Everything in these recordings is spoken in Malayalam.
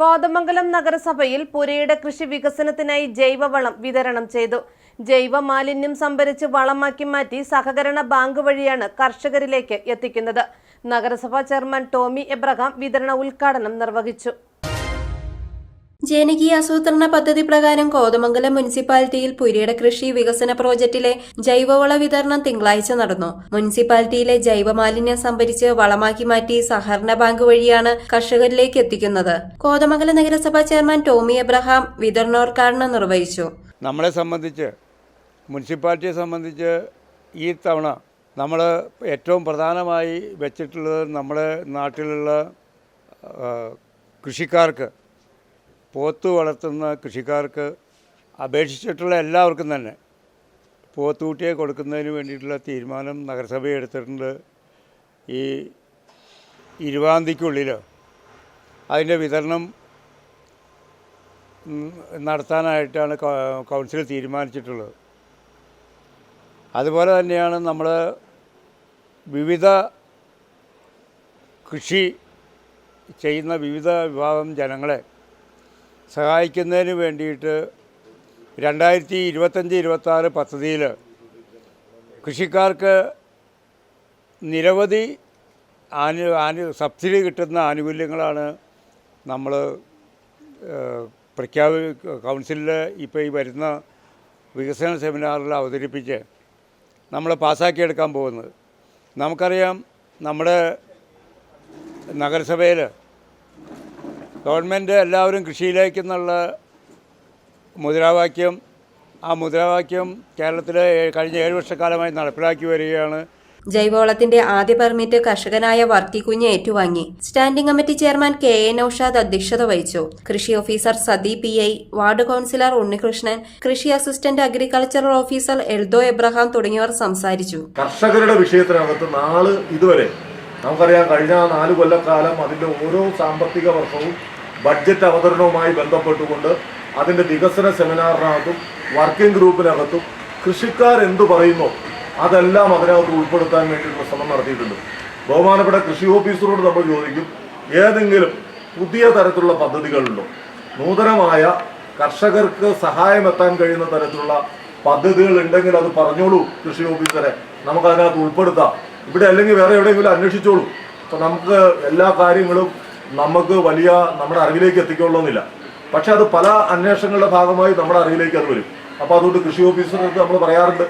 കോതമംഗലം നഗരസഭയിൽ പുരയുടെ കൃഷി വികസനത്തിനായി ജൈവവളം വിതരണം ചെയ്തു. ജൈവ മാലിന്യം സംഭരിച്ച് വളമാക്കി മാറ്റി സഹകരണ ബാങ്ക് വഴിയാണ് കർഷകരിലേക്ക് എത്തിക്കുന്നത്. നഗരസഭാ ചെയർമാൻ ടോമി എബ്രഹാം വിതരണ ഉദ്ഘാടനം നിർവഹിച്ചു. ജനകീയ ആസൂത്രണ പദ്ധതി പ്രകാരം കോതമംഗലം മുനിസിപ്പാലിറ്റിയിൽ പുരിയട കൃഷി വികസന പ്രോജക്റ്റിലെ ജൈവവള വിതരണം തിങ്കളാഴ്ച നടന്നു. മുനിസിപ്പാലിറ്റിയിലെ ജൈവമാലിന്യം സംഭരിച്ച് വളമാക്കി മാറ്റി സഹകരണ ബാങ്ക് വഴിയാണ് കർഷകരിലേക്ക് എത്തിക്കുന്നത്. കോതമംഗലം നഗരസഭാ ചെയർമാൻ ടോമി എബ്രഹാം വിതരണോദ്ഘാടനം നിർവഹിച്ചു. നമ്മളെ സംബന്ധിച്ച് മുനിസിപ്പാലിറ്റിയെ സംബന്ധിച്ച് ഈ തവണ നമ്മൾ ഏറ്റവും പ്രധാനമായി വെച്ചിട്ടുള്ളത് നമ്മുടെ നാട്ടിലുള്ള കൃഷിക്കാർക്ക് പോത്ത് വളർത്തുന്ന കൃഷിക്കാർക്ക് അപേക്ഷിച്ചിട്ടുള്ള എല്ലാവർക്കും തന്നെ പോത്തൂട്ടിയെ കൊടുക്കുന്നതിന് വേണ്ടിയിട്ടുള്ള തീരുമാനം നഗരസഭ എടുത്തിട്ടുണ്ട് ഈ ഇരുപതാം അതിന്റെ വിതരണം നടത്താനായിട്ടാണ് കൗൺസിൽ തീരുമാനിച്ചിട്ടുള്ളത്. അതുപോലെ തന്നെയാണ് നമ്മൾ വിവിധ കൃഷി ചെയ്യുന്ന വിവിധ വിഭാഗം ജനങ്ങളെ സഹായിക്കുന്നതിന് വേണ്ടിയിട്ട് രണ്ടായിരത്തി ഇരുപത്തഞ്ച് ഇരുപത്താറ് പദ്ധതിയിൽ കൃഷിക്കാർക്ക് നിരവധി ആനു ആനു സബ്സിഡി കിട്ടുന്ന ആനുകൂല്യങ്ങളാണ് നമ്മൾ പ്രഖ്യാപി കൗൺസിലിൽ ഇപ്പോൾ ഈ വരുന്ന വികസന സെമിനാറിൽ അവതരിപ്പിച്ച് നമ്മൾ പാസ്സാക്കിയെടുക്കാൻ പോകുന്നത്. നമുക്കറിയാം നമ്മുടെ നഗരസഭയിൽ ഗവൺമെന്റ് എല്ലാവരും കൃഷിയിലേക്ക് എന്നുള്ള മുദ്രാവാക്യം ആ മുദ്രാവാക്യം കേരളത്തിൽ കഴിഞ്ഞ ഏഴ് വർഷക്കാലമായി നടപ്പിലാക്കി വരികയാണ്. ജൈവവളത്തിന്റെ ആദ്യ പെർമിറ്റ് കർഷകനായ വർക്കി കുഞ്ഞ് ഏറ്റുവാങ്ങി. Standing committee chairman K A Naushad അധ്യക്ഷത വഹിച്ചു. കൃഷി officer Sathi P I ward councillor Unnikrishnan കൃഷി assistant agricultural officer Eldho Abraham തുടങ്ങിയവർ സംസാരിച്ചു. കർഷകരുടെ വിഷയത്തിനകത്ത് നാല് ഇതുവരെ നമുക്കറിയാം കഴിഞ്ഞ നാല് കൊല്ലക്കാലം അതിന്റെ ഓരോ സാമ്പത്തിക വർഷവും ബഡ്ജറ്റ് അവതരണവുമായി ബന്ധപ്പെട്ടുകൊണ്ട് അതിന്റെ വികസന സെമിനാറിനകത്തും വർക്കിംഗ് ഗ്രൂപ്പിനകത്തും കൃഷിക്കാർ എന്തു പറയുന്നു അതെല്ലാം അതിനകത്ത് ഉൾപ്പെടുത്താൻ വേണ്ടിയിട്ടുള്ള ശ്രമം നടത്തിയിട്ടുണ്ട്. ബഹുമാനപ്പെട്ട കൃഷി ഓഫീസറോട് നമ്മൾ ചോദിക്കും ഏതെങ്കിലും പുതിയ തരത്തിലുള്ള പദ്ധതികളുണ്ടോ? നൂതനമായ കർഷകർക്ക് സഹായം എത്താൻ കഴിയുന്ന തരത്തിലുള്ള പദ്ധതികൾ ഉണ്ടെങ്കിൽ അത് പറഞ്ഞോളൂ കൃഷി ഓഫീസറെ. നമുക്ക് അതിനകത്ത് ഉൾപ്പെടുത്താം. ഇവിടെ അല്ലെങ്കിൽ വേറെ എവിടെയെങ്കിലും അന്വേഷിച്ചോളൂ. അപ്പൊ നമുക്ക് എല്ലാ കാര്യങ്ങളും നമുക്ക് വലിയ നമ്മുടെ അറിവിലേക്ക് എത്തിക്കൊള്ളുന്നില്ല. പക്ഷെ അത് പല അന്വേഷണങ്ങളുടെ ഭാഗമായി നമ്മുടെ അറിവിലേക്ക് അത് വരും. അപ്പൊ അതുകൊണ്ട് കൃഷി ഓഫീസർക്ക് നമ്മൾ പറയാറുണ്ട്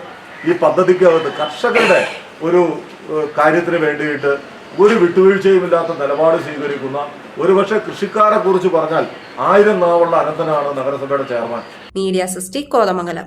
ഈ പദ്ധതിക്കകത്ത് കർഷകരുടെ ഒരു കാര്യത്തിന് വേണ്ടിയിട്ട് ഒരു വിട്ടുവീഴ്ചയുമില്ലാത്ത നിലപാട് സ്വീകരിക്കുന്ന ഒരുപക്ഷെ കൃഷിക്കാരെ കുറിച്ച് പറഞ്ഞാൽ ആയിരം നാവുള്ള അനന്തനാണ് നഗരസഭയുടെ ചെയർമാൻ. മീഡിയ സൃഷ്ടി കോതമംഗലം.